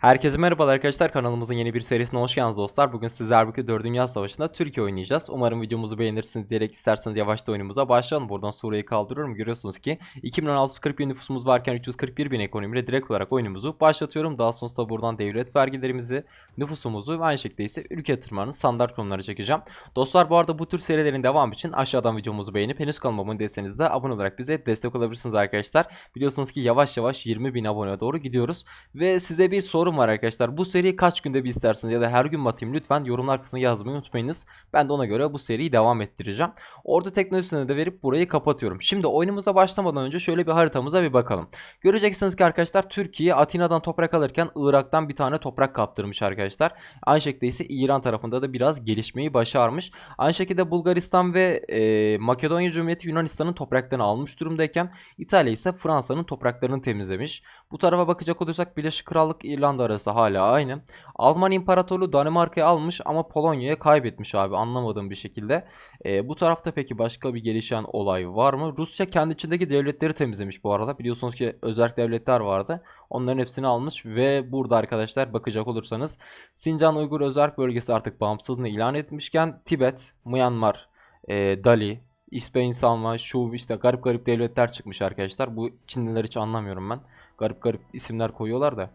Herkese merhabalar arkadaşlar kanalımızın yeni bir serisine hoş geldiniz dostlar. Bugün sizler birlikte 4. Dünya Savaşı'nda Türkiye oynayacağız. Umarım videomuzu beğenirsiniz diyerek isterseniz yavaşta oyunumuza başlayalım. Buradan Suriye'yi kaldırıyorum. Görüyorsunuz ki 2 milyon 640 bin nüfusumuz varken 341 bin ekonomiyle direkt olarak oyunumuzu başlatıyorum. Daha sonrasında buradan devlet vergilerimizi, nüfusumuzu ve aynı şekilde ise ülke yatırımlarının standart konuları çekeceğim. Dostlar bu arada bu tür serilerin devamı için aşağıdan videomuzu beğenip henüz kanalıma abone değilseniz de abone olarak bize destek olabilirsiniz arkadaşlar. Biliyorsunuz ki yavaş yavaş 20 bin aboneye doğru gidiyoruz. Ve size bir sorum var arkadaşlar. Bu seriyi kaç günde bir istersiniz ya da her gün batayım lütfen yorumlar kısmına yazmayı unutmayınız. Ben de ona göre bu seriyi devam ettireceğim. Ordu teknolojisine de verip burayı kapatıyorum. Şimdi oyunumuza başlamadan önce şöyle bir haritamıza bir bakalım. Göreceksiniz ki arkadaşlar Türkiye Atina'dan toprak alırken Irak'tan bir tane toprak kaptırmış arkadaşlar. Aynı şekilde ise İran tarafında da biraz gelişmeyi başarmış. Aynı şekilde Bulgaristan ve e, Makedonya Cumhuriyeti Yunanistan'ın topraklarını almış durumdayken İtalya ise Fransa'nın topraklarını temizlemiş. Bu tarafa bakacak olursak Birleşik Krallık İrlanda arası hala aynı. Alman İmparatorluğu Danimarka'yı almış ama Polonya'ya kaybetmiş abi anlamadığım bir şekilde. E, bu tarafta peki başka bir gelişen olay var mı? Rusya kendi içindeki devletleri temizlemiş bu arada. Biliyorsunuz ki özel devletler vardı. Onların hepsini almış ve burada arkadaşlar bakacak olursanız Sincan Uygur Özerk Bölgesi artık bağımsızlığını ilan etmişken Tibet, Myanmar, e, Dali, İspeyn Salma, şu işte garip garip devletler çıkmış arkadaşlar. Bu Çinliler hiç anlamıyorum ben. Garip garip isimler koyuyorlar da.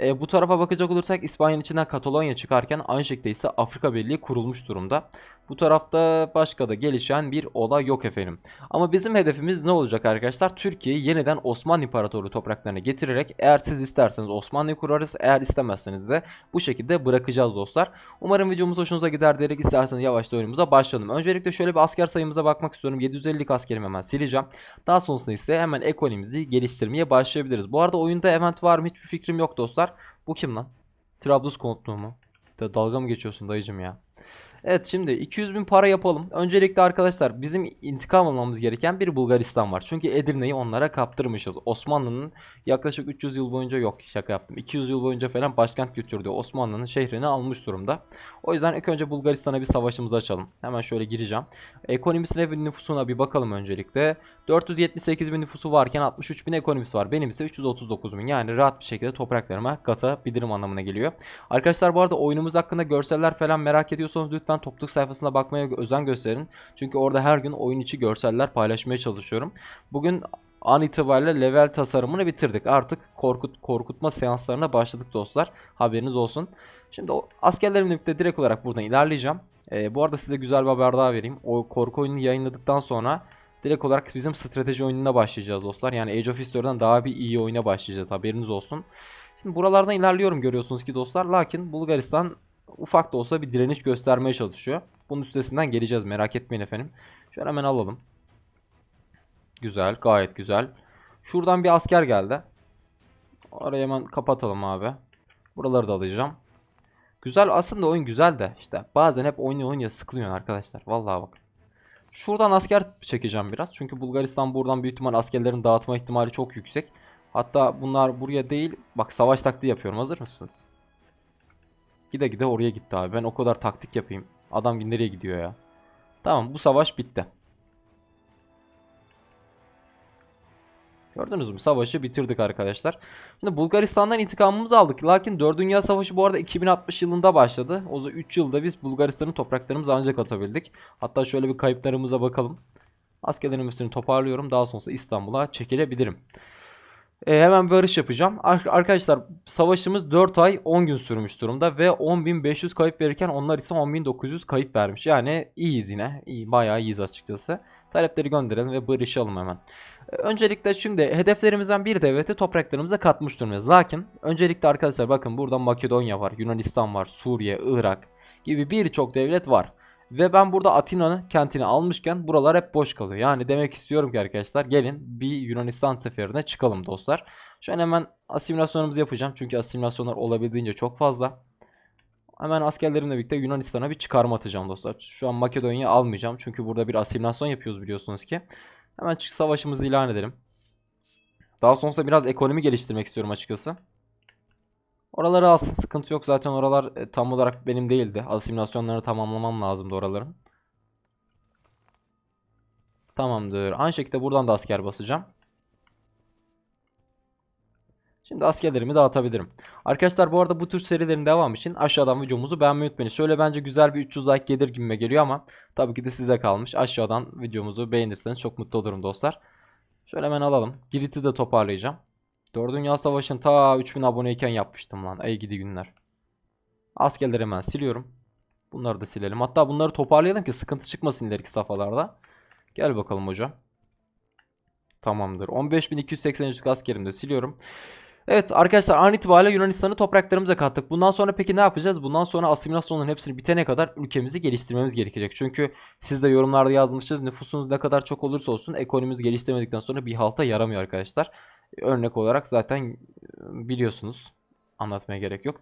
E, bu tarafa bakacak olursak İspanya'nın içinden Katalonya çıkarken aynı şekilde ise Afrika Birliği kurulmuş durumda. Bu tarafta başka da gelişen bir olay yok efendim. Ama bizim hedefimiz ne olacak arkadaşlar? Türkiye'yi yeniden Osmanlı İmparatorluğu topraklarına getirerek eğer siz isterseniz Osmanlı'yı kurarız eğer istemezseniz de bu şekilde bırakacağız dostlar. Umarım videomuz hoşunuza gider diyerek isterseniz yavaşça oyunumuza başlayalım. Öncelikle şöyle bir asker sayımıza bakmak istiyorum. 750'lik askerimi hemen sileceğim. Daha sonrasında ise hemen ekonomimizi geliştirmeye başlayabiliriz. Bu arada oyunda event var mı hiçbir fikrim yok dostlar. Bu kim lan? Trabluskonlu mu? Da dalga mı geçiyorsun dayıcım ya? Evet şimdi 200 bin para yapalım. Öncelikle arkadaşlar bizim intikam almamız gereken bir Bulgaristan var. Çünkü Edirne'yi onlara kaptırmışız. Osmanlı'nın yaklaşık 300 yıl boyunca yok şaka yaptım. 200 yıl boyunca falan başkent götürdüğü Osmanlı'nın şehrini almış durumda. O yüzden ilk önce Bulgaristan'a bir savaşımızı açalım. Hemen şöyle gireceğim. Ekonomisine ve nüfusuna bir bakalım öncelikle. 478 bin nüfusu varken 63 bin ekonomisi var. Benim ise 339 bin. Yani rahat bir şekilde topraklarıma katabilirim anlamına geliyor. Arkadaşlar bu arada oyunumuz hakkında görseller falan merak ediyorsanız lütfen topluluk sayfasına bakmaya özen gösterin. Çünkü orada her gün oyun içi görseller paylaşmaya çalışıyorum. Bugün an itibariyle level tasarımını bitirdik. Artık korkut korkutma seanslarına başladık dostlar. Haberiniz olsun. Şimdi o askerlerimle birlikte direkt olarak buradan ilerleyeceğim. Ee, bu arada size güzel bir haber daha vereyim. O korku oyununu yayınladıktan sonra direkt olarak bizim strateji oyununa başlayacağız dostlar. Yani Age of History'den daha bir iyi oyuna başlayacağız. Haberiniz olsun. Şimdi buralardan ilerliyorum görüyorsunuz ki dostlar. Lakin Bulgaristan ufak da olsa bir direniş göstermeye çalışıyor. Bunun üstesinden geleceğiz merak etmeyin efendim. Şöyle hemen alalım. Güzel gayet güzel. Şuradan bir asker geldi. Orayı hemen kapatalım abi. Buraları da alacağım. Güzel aslında oyun güzel de işte bazen hep oynuyor oynuyor sıkılıyor arkadaşlar. Vallahi bak. Şuradan asker çekeceğim biraz. Çünkü Bulgaristan buradan büyük ihtimal askerlerin dağıtma ihtimali çok yüksek. Hatta bunlar buraya değil. Bak savaş taktiği yapıyorum. Hazır mısınız? Gide gide oraya gitti abi. Ben o kadar taktik yapayım. Adam nereye gidiyor ya? Tamam bu savaş bitti. Gördünüz mü? Savaşı bitirdik arkadaşlar. Şimdi Bulgaristan'dan intikamımızı aldık. Lakin 4. Dünya Savaşı bu arada 2060 yılında başladı. O zaman 3 yılda biz Bulgaristan'ın topraklarımızı ancak atabildik. Hatta şöyle bir kayıplarımıza bakalım. Askerlerin üstünü toparlıyorum. Daha sonrasında İstanbul'a çekilebilirim. E, hemen barış yapacağım. Ar arkadaşlar savaşımız 4 ay 10 gün sürmüş durumda ve 10.500 kayıp verirken onlar ise 10.900 kayıp vermiş. Yani iyiyiz yine. İyi, bayağı iyiyiz açıkçası. Talepleri gönderelim ve barışalım hemen. Öncelikle şimdi hedeflerimizden bir devleti topraklarımıza katmış durumdayız. Lakin öncelikle arkadaşlar bakın burada Makedonya var, Yunanistan var, Suriye, Irak gibi birçok devlet var. Ve ben burada Atina'nın kentini almışken buralar hep boş kalıyor. Yani demek istiyorum ki arkadaşlar gelin bir Yunanistan seferine çıkalım dostlar. Şu an hemen asimilasyonumuzu yapacağım. Çünkü asimilasyonlar olabildiğince çok fazla. Hemen askerlerimle birlikte Yunanistan'a bir çıkarma atacağım dostlar. Şu an Makedonya'yı almayacağım. Çünkü burada bir asimilasyon yapıyoruz biliyorsunuz ki. Hemen çık savaşımızı ilan edelim. Daha sonrasında biraz ekonomi geliştirmek istiyorum açıkçası. Oraları alsın sıkıntı yok zaten oralar e, tam olarak benim değildi. Asimilasyonlarını tamamlamam lazımdı oraların. Tamamdır. Aynı şekilde buradan da asker basacağım. Şimdi askerlerimi dağıtabilirim. Arkadaşlar bu arada bu tür serilerin devamı için aşağıdan videomuzu beğenmeyi unutmayın. Şöyle bence güzel bir 300 like gelir gibime geliyor ama tabii ki de size kalmış. Aşağıdan videomuzu beğenirseniz çok mutlu olurum dostlar. Şöyle hemen alalım. Girit'i de toparlayacağım. 4. Dünya Savaşı'nın ta 3000 aboneyken yapmıştım lan. Ey gidi günler. Askerleri hemen siliyorum. Bunları da silelim. Hatta bunları toparlayalım ki sıkıntı çıkmasın ileriki safhalarda. Gel bakalım hocam. Tamamdır. 15.283 askerimi de siliyorum. Evet arkadaşlar an itibariyle Yunanistan'ı topraklarımıza kattık. Bundan sonra peki ne yapacağız? Bundan sonra asimilasyonların hepsini bitene kadar ülkemizi geliştirmemiz gerekecek. Çünkü siz de yorumlarda yazmışsınız nüfusunuz ne kadar çok olursa olsun ekonomimiz geliştirmedikten sonra bir halta yaramıyor arkadaşlar. Örnek olarak zaten e, biliyorsunuz. Anlatmaya gerek yok.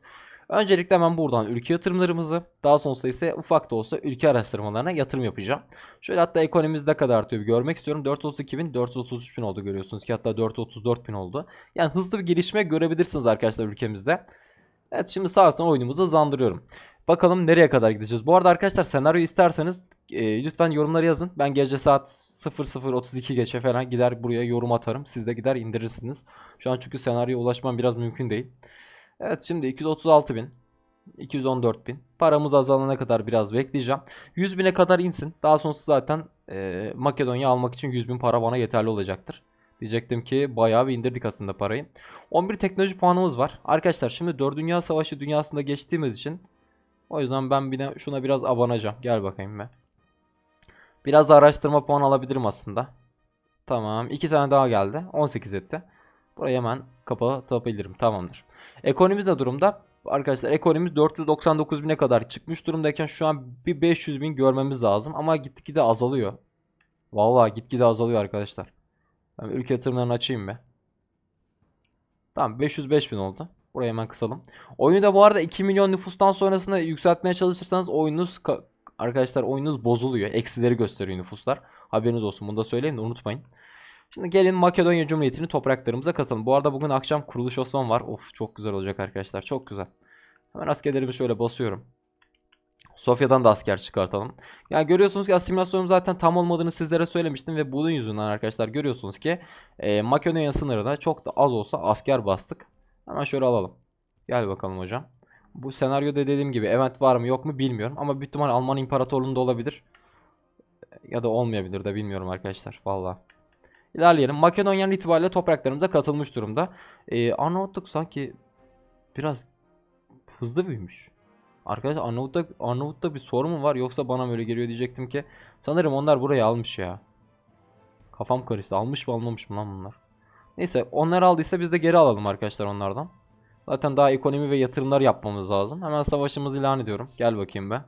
Öncelikle hemen buradan ülke yatırımlarımızı daha sonrasında ise ufak da olsa ülke araştırmalarına yatırım yapacağım. Şöyle hatta ekonomimiz ne kadar artıyor bir görmek istiyorum. 432 bin 433 bin oldu görüyorsunuz ki hatta 434 bin oldu. Yani hızlı bir gelişme görebilirsiniz arkadaşlar ülkemizde. Evet şimdi sağ olsun oyunumuzu hızlandırıyorum. Bakalım nereye kadar gideceğiz. Bu arada arkadaşlar senaryo isterseniz e, lütfen yorumları yazın. Ben gece saat 00.32 geçe falan gider buraya yorum atarım. Siz de gider indirirsiniz. Şu an çünkü senaryoya ulaşmam biraz mümkün değil. Evet şimdi 236 bin. 214 bin. Paramız azalana kadar biraz bekleyeceğim. 100 bine kadar insin. Daha sonrası zaten e, Makedonya almak için 100 bin para bana yeterli olacaktır. Diyecektim ki bayağı bir indirdik aslında parayı. 11 teknoloji puanımız var. Arkadaşlar şimdi 4 Dünya Savaşı dünyasında geçtiğimiz için o yüzden ben bir de şuna biraz abanacağım. Gel bakayım ben. Biraz da araştırma puan alabilirim aslında. Tamam. 2 tane daha geldi. 18 etti. Burayı hemen kapatabilirim. Tamamdır. Ekonomimiz de durumda. Arkadaşlar ekonomimiz 499 bine kadar çıkmış durumdayken şu an bir 500 bin görmemiz lazım. Ama gitgide azalıyor. Vallahi gitgide azalıyor arkadaşlar. Ben ülke yatırımlarını açayım be. Tamam 505 bin oldu. Burayı hemen kısalım. Oyunu da bu arada 2 milyon nüfustan sonrasında yükseltmeye çalışırsanız oyunuz arkadaşlar oyunuz bozuluyor. Eksileri gösteriyor nüfuslar. Haberiniz olsun bunu da söyleyeyim de unutmayın. Şimdi gelin Makedonya Cumhuriyeti'ni topraklarımıza katalım. Bu arada bugün akşam kuruluş Osman var. Of çok güzel olacak arkadaşlar. Çok güzel. Hemen askerlerimi şöyle basıyorum. Sofya'dan da asker çıkartalım. Yani görüyorsunuz ki asimilasyonum zaten tam olmadığını sizlere söylemiştim ve bunun yüzünden arkadaşlar görüyorsunuz ki e, Makedonya sınırına çok da az olsa asker bastık. Hemen şöyle alalım. Gel bakalım hocam. Bu senaryoda dediğim gibi event var mı yok mu bilmiyorum ama büyük ihtimal Alman İmparatorluğu'nda olabilir. Ya da olmayabilir de bilmiyorum arkadaşlar. Vallahi. İlerleyelim. Makedonya'nın itibariyle topraklarımıza katılmış durumda. Ee, Arnavutluk sanki biraz hızlı büyümüş. Arkadaşlar Arnavut'ta, Arnavut'ta bir sorun mu var yoksa bana mı öyle geliyor diyecektim ki. Sanırım onlar burayı almış ya. Kafam karıştı. Almış mı almamış mı lan bunlar. Neyse onlar aldıysa biz de geri alalım arkadaşlar onlardan. Zaten daha ekonomi ve yatırımlar yapmamız lazım. Hemen savaşımızı ilan ediyorum. Gel bakayım be.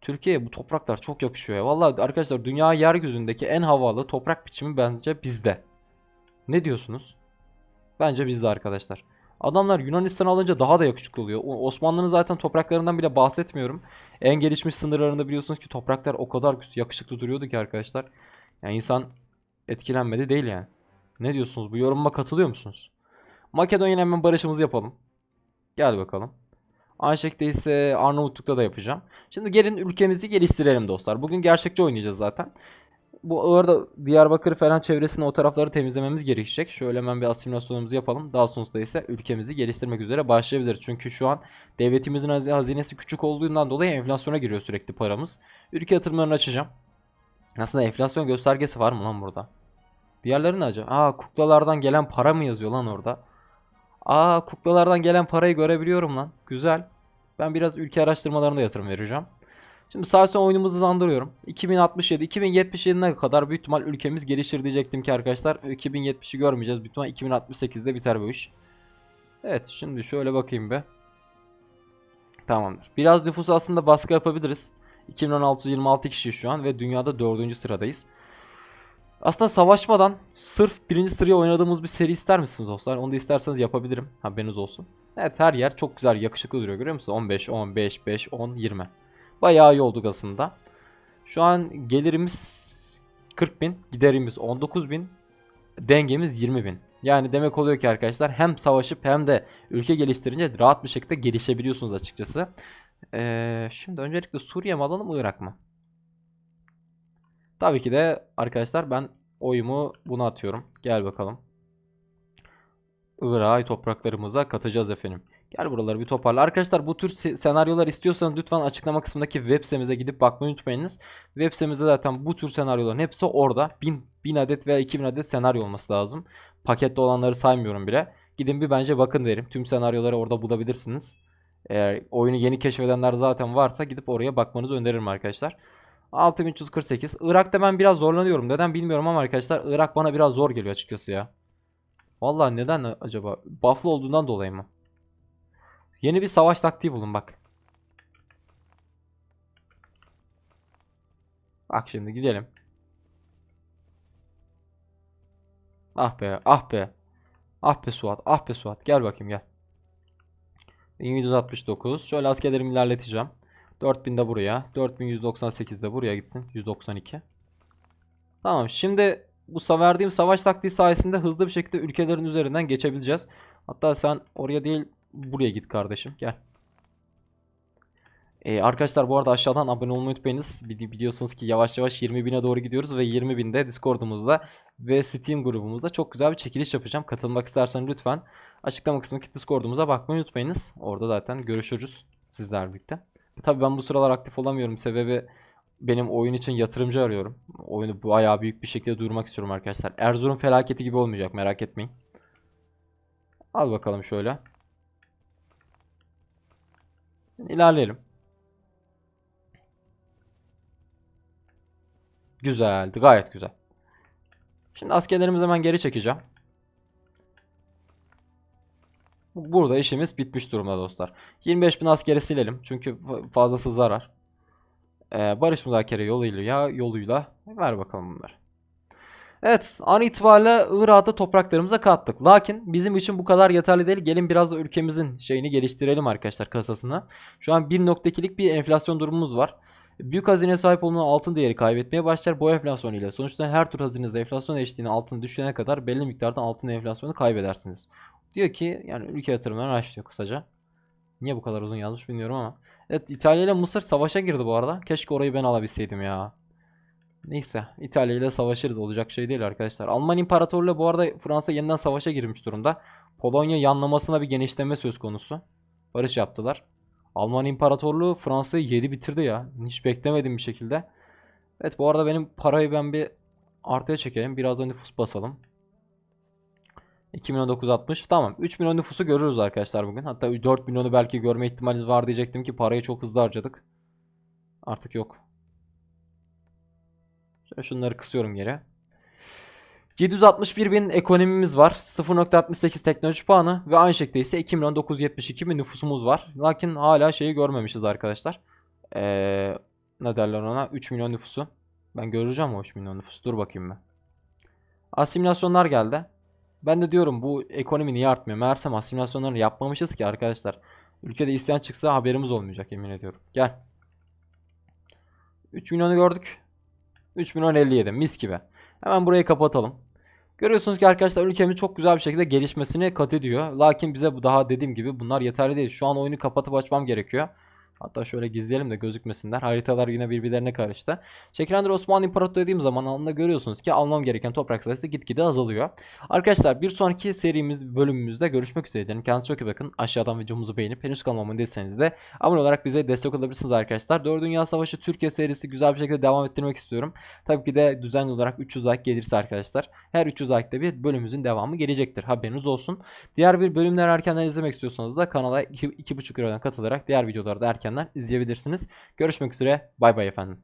Türkiye'ye bu topraklar çok yakışıyor ya. Vallahi arkadaşlar dünya yeryüzündeki en havalı toprak biçimi bence bizde. Ne diyorsunuz? Bence bizde arkadaşlar. Adamlar Yunanistan alınca daha da yakışıklı oluyor. Osmanlı'nın zaten topraklarından bile bahsetmiyorum. En gelişmiş sınırlarında biliyorsunuz ki topraklar o kadar yakışıklı duruyordu ki arkadaşlar. Yani insan etkilenmedi değil yani. Ne diyorsunuz? Bu yorumuma katılıyor musunuz? Makedonya'nın hemen barışımızı yapalım. Gel bakalım. Aynı şekilde ise Arnavutluk'ta da yapacağım. Şimdi gelin ülkemizi geliştirelim dostlar. Bugün gerçekçi oynayacağız zaten. Bu arada Diyarbakır falan çevresini o tarafları temizlememiz gerekecek. Şöyle hemen bir asimilasyonumuzu yapalım. Daha sonrasında ise ülkemizi geliştirmek üzere başlayabiliriz. Çünkü şu an devletimizin hazinesi küçük olduğundan dolayı enflasyona giriyor sürekli paramız. Ülke yatırımlarını açacağım. Aslında enflasyon göstergesi var mı lan burada? Diğerleri ne acaba? Aa kuklalardan gelen para mı yazıyor lan orada? Aa kuklalardan gelen parayı görebiliyorum lan. Güzel. Ben biraz ülke araştırmalarına yatırım vereceğim. Şimdi son oyunumuzu hızlandırıyorum. 2067, 2077'ne kadar büyük ihtimal ülkemiz gelişir diyecektim ki arkadaşlar. 2070'i görmeyeceğiz. Büyük ihtimal 2068'de biter bu iş. Evet şimdi şöyle bakayım be. Tamamdır. Biraz nüfusu aslında baskı yapabiliriz. 2626 kişi şu an ve dünyada 4. sıradayız. Aslında savaşmadan sırf birinci sıraya oynadığımız bir seri ister misiniz dostlar? Onu da isterseniz yapabilirim. Haberiniz olsun. Evet her yer çok güzel yakışıklı duruyor görüyor musunuz? 15, 15, 5, 10, 20. Bayağı iyi olduk aslında. Şu an gelirimiz 40 bin, giderimiz 19 bin, dengemiz 20 bin. Yani demek oluyor ki arkadaşlar hem savaşıp hem de ülke geliştirince rahat bir şekilde gelişebiliyorsunuz açıkçası. Ee, şimdi öncelikle Suriye mi alalım Irak mı? Tabii ki de arkadaşlar ben oyumu buna atıyorum. Gel bakalım. Irak'ı topraklarımıza katacağız efendim. Gel buraları bir toparla. Arkadaşlar bu tür se- senaryolar istiyorsanız lütfen açıklama kısmındaki web sitemize gidip bakmayı unutmayınız. Web sitemizde zaten bu tür senaryoların hepsi orada. 1000, 1000 adet veya 2000 adet senaryo olması lazım. Pakette olanları saymıyorum bile. Gidin bir bence bakın derim. Tüm senaryoları orada bulabilirsiniz. Eğer oyunu yeni keşfedenler zaten varsa gidip oraya bakmanızı öneririm arkadaşlar. 6348. Irak'ta ben biraz zorlanıyorum. Neden bilmiyorum ama arkadaşlar Irak bana biraz zor geliyor açıkçası ya. Vallahi neden acaba? Buffalo olduğundan dolayı mı? Yeni bir savaş taktiği bulun bak. Bak şimdi gidelim. Ah be, ah be. Ah be Suat, ah be Suat. Gel bakayım gel. 1169. Şöyle askerlerimi ilerleteceğim. 4000 de buraya. 4198 de buraya gitsin. 192. Tamam şimdi bu verdiğim savaş taktiği sayesinde hızlı bir şekilde ülkelerin üzerinden geçebileceğiz. Hatta sen oraya değil buraya git kardeşim. Gel. Ee, arkadaşlar bu arada aşağıdan abone olmayı unutmayınız. Bili- Biliyorsunuz ki yavaş yavaş 20 bine doğru gidiyoruz ve 20 binde Discord'umuzda ve Steam grubumuzda çok güzel bir çekiliş yapacağım. Katılmak isterseniz lütfen açıklama kısmındaki Discord'umuza bakmayı unutmayınız. Orada zaten görüşürüz sizlerle birlikte. Tabii ben bu sıralar aktif olamıyorum. Sebebi benim oyun için yatırımcı arıyorum. Oyunu bayağı büyük bir şekilde duyurmak istiyorum arkadaşlar. Erzurum felaketi gibi olmayacak merak etmeyin. Al bakalım şöyle. İlerleyelim. Güzeldi. Gayet güzel. Şimdi askerlerimizi hemen geri çekeceğim. Burada işimiz bitmiş durumda dostlar. 25 bin askeri silelim. Çünkü fa- fazlası zarar. Ee, barış müzakere yoluyla ya yoluyla ver bakalım bunları. Evet, an itibariyle Irak'ta topraklarımıza kattık. Lakin bizim için bu kadar yeterli değil. Gelin biraz da ülkemizin şeyini geliştirelim arkadaşlar kasasını. Şu an 1.2'lik bir enflasyon durumumuz var. Büyük hazine sahip olunan altın değeri kaybetmeye başlar bu enflasyon ile. Sonuçta her tur hazineniz enflasyon eşliğine altın düşene kadar belli miktarda altın enflasyonu kaybedersiniz. Diyor ki yani ülke yatırımlarını açlıyor kısaca. Niye bu kadar uzun yazmış bilmiyorum ama. Evet İtalya ile Mısır savaşa girdi bu arada. Keşke orayı ben alabilseydim ya. Neyse İtalya ile savaşırız olacak şey değil arkadaşlar. Alman İmparatorluğu bu arada Fransa yeniden savaşa girmiş durumda. Polonya yanlamasına bir genişleme söz konusu. Barış yaptılar. Alman İmparatorluğu Fransa'yı yedi bitirdi ya. Hiç beklemedim bir şekilde. Evet bu arada benim parayı ben bir artıya çekelim. Biraz da nüfus basalım. 2 milyon 960. Tamam. 3 milyon nüfusu görürüz arkadaşlar bugün. Hatta 4 milyonu belki görme ihtimaliniz var diyecektim ki parayı çok hızlı harcadık. Artık yok. Şöyle şunları kısıyorum geri. 761 bin ekonomimiz var. 0.68 teknoloji puanı ve aynı şekilde ise 2 milyon 972 bin nüfusumuz var. Lakin hala şeyi görmemişiz arkadaşlar. Ee, ne derler ona? 3 milyon nüfusu. Ben göreceğim o 3 milyon nüfusu. Dur bakayım ben. Asimilasyonlar geldi. Ben de diyorum bu ekonomi niye artmıyor? Meğersem asimilasyonları yapmamışız ki arkadaşlar. Ülkede isyan çıksa haberimiz olmayacak yemin ediyorum. Gel. 3 milyonu gördük. 3 milyon 57 mis gibi. Hemen burayı kapatalım. Görüyorsunuz ki arkadaşlar ülkemiz çok güzel bir şekilde gelişmesini kat ediyor. Lakin bize bu daha dediğim gibi bunlar yeterli değil. Şu an oyunu kapatıp açmam gerekiyor. Hatta şöyle gizleyelim de gözükmesinler. Haritalar yine birbirlerine karıştı. Şekillendir Osmanlı İmparatorluğu dediğim zaman anında görüyorsunuz ki almam gereken toprak sayısı gitgide azalıyor. Arkadaşlar bir sonraki serimiz bölümümüzde görüşmek üzere. diyelim. Kendinize çok iyi bakın. Aşağıdan videomuzu beğenip henüz kanalıma değilseniz de abone olarak bize destek olabilirsiniz arkadaşlar. 4 Dünya Savaşı Türkiye serisi güzel bir şekilde devam ettirmek istiyorum. Tabii ki de düzenli olarak 300 like gelirse arkadaşlar her 300 like'da bir bölümümüzün devamı gelecektir. Haberiniz olsun. Diğer bir bölümler erkenden izlemek istiyorsanız da kanala 2,5 Euro'dan katılarak diğer videoları da erkenden izleyebilirsiniz. Görüşmek üzere. Bay bay efendim.